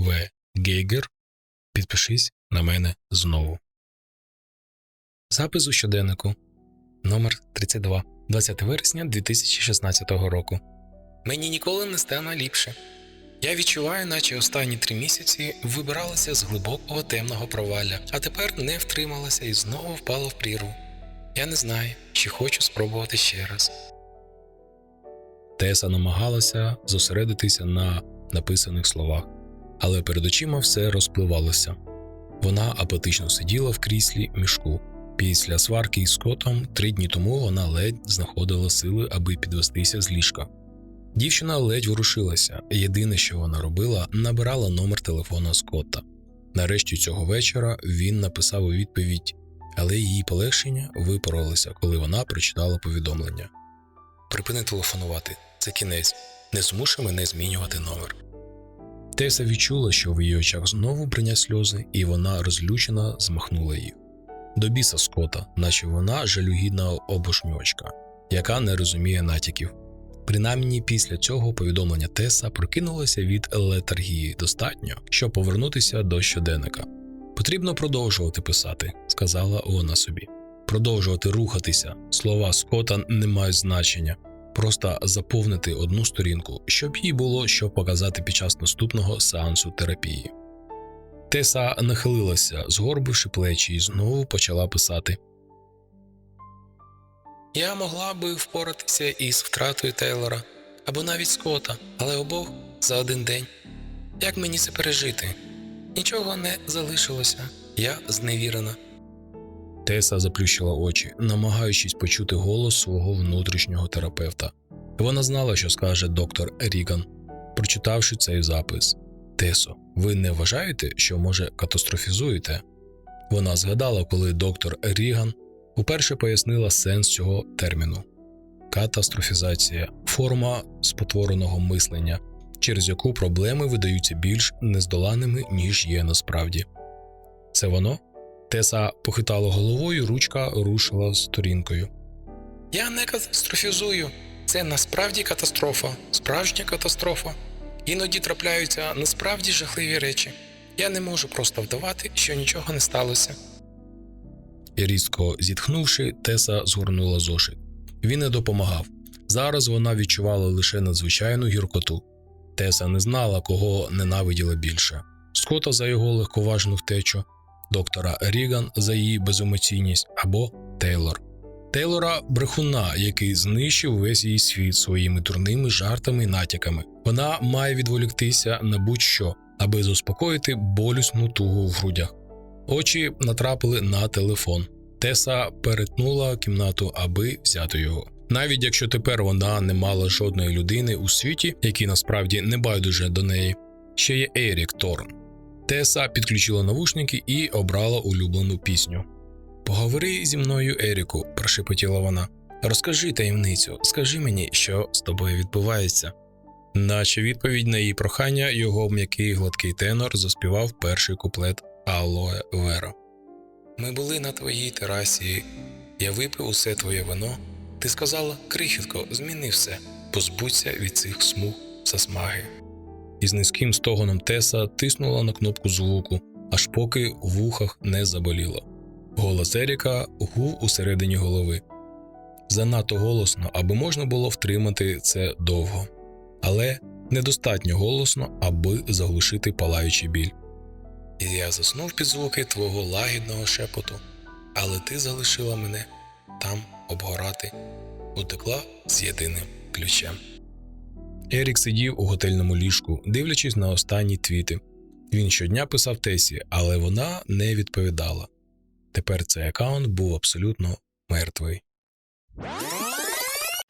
В. Гейгер. Підпишись на мене знову. Запис у щоденнику номер 32 20 вересня 2016 року. Мені ніколи не стане ліпше. Я відчуваю, наче останні три місяці вибиралася з глибокого темного провалля, а тепер не втрималася і знову впала в прірву. Я не знаю, чи хочу спробувати ще раз. Теса намагалася зосередитися на написаних словах, але перед очима все розпливалося. Вона апатично сиділа в кріслі мішку. Після сварки із Скотом три дні тому вона ледь знаходила сили, аби підвестися з ліжка. Дівчина ледь ворушилася. Єдине, що вона робила, набирала номер телефона Скотта. Нарешті цього вечора він написав у відповідь, але її полегшення випарувалося, коли вона прочитала повідомлення. Припини телефонувати, це кінець. Не змушуй мене змінювати номер. Теса відчула, що в її очах знову бриня сльози, і вона розлючена змахнула їх. До біса Скота, наче вона жалюгідна обошньочка, яка не розуміє натяків. Принаймні після цього повідомлення Теса прокинулася від летаргії достатньо, щоб повернутися до щоденника. Потрібно продовжувати писати, сказала вона собі. Продовжувати рухатися. Слова Скота не мають значення. Просто заповнити одну сторінку, щоб їй було що показати під час наступного сеансу терапії. Теса нахилилася, згорбивши плечі, і знову почала писати. Я могла би впоратися із втратою Тейлора або навіть Скота, але обох за один день. Як мені це пережити? Нічого не залишилося, я зневірена. Теса заплющила очі, намагаючись почути голос свого внутрішнього терапевта. Вона знала, що скаже доктор Ріган, прочитавши цей запис. Тесо, ви не вважаєте, що може катастрофізуєте? Вона згадала, коли доктор Ріган уперше пояснила сенс цього терміну катастрофізація форма спотвореного мислення, через яку проблеми видаються більш нездоланими, ніж є насправді. Це воно? Теса похитала головою, ручка рушила сторінкою. Я не катастрофізую. Це насправді катастрофа, справжня катастрофа. Іноді трапляються насправді жахливі речі. Я не можу просто вдавати, що нічого не сталося. І різко зітхнувши, Теса згорнула зошит. Він не допомагав. Зараз вона відчувала лише надзвичайну гіркоту. Теса не знала, кого ненавиділа більше: Скота за його легковажну втечу, доктора Ріган за її беземоційність або Тейлор. Тейлора брехуна, який знищив весь її світ своїми дурними жартами і натяками. Вона має відволіктися на будь-що, аби заспокоїти болісну тугу в грудях. Очі натрапили на телефон. Теса перетнула кімнату, аби взяти його. Навіть якщо тепер вона не мала жодної людини у світі, який насправді не байдуже до неї, ще є Ерік Торн. Теса підключила навушники і обрала улюблену пісню. Поговори зі мною, Еріку, прошепотіла вона. Розкажи таємницю, скажи мені, що з тобою відбувається. Наче відповідь на її прохання, його м'який гладкий тенор заспівав перший куплет Алоe Вера. Ми були на твоїй терасі, я випив усе твоє вино. Ти сказала, крихітко, зміни все, позбудься від цих смуг засмаги. Із низьким стогоном Теса тиснула на кнопку звуку, аж поки в вухах не заболіло. Голос Еріка гув усередині голови. Занадто голосно, аби можна було втримати це довго, але недостатньо голосно, аби заглушити палаючий біль. Я заснув під звуки твого лагідного шепоту, але ти залишила мене там обгорати, утекла з єдиним ключем. Ерік сидів у готельному ліжку, дивлячись на останні твіти. Він щодня писав Тесі, але вона не відповідала. Тепер цей аккаунт був абсолютно мертвий.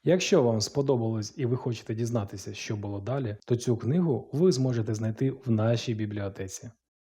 Якщо вам сподобалось і ви хочете дізнатися, що було далі, то цю книгу ви зможете знайти в нашій бібліотеці.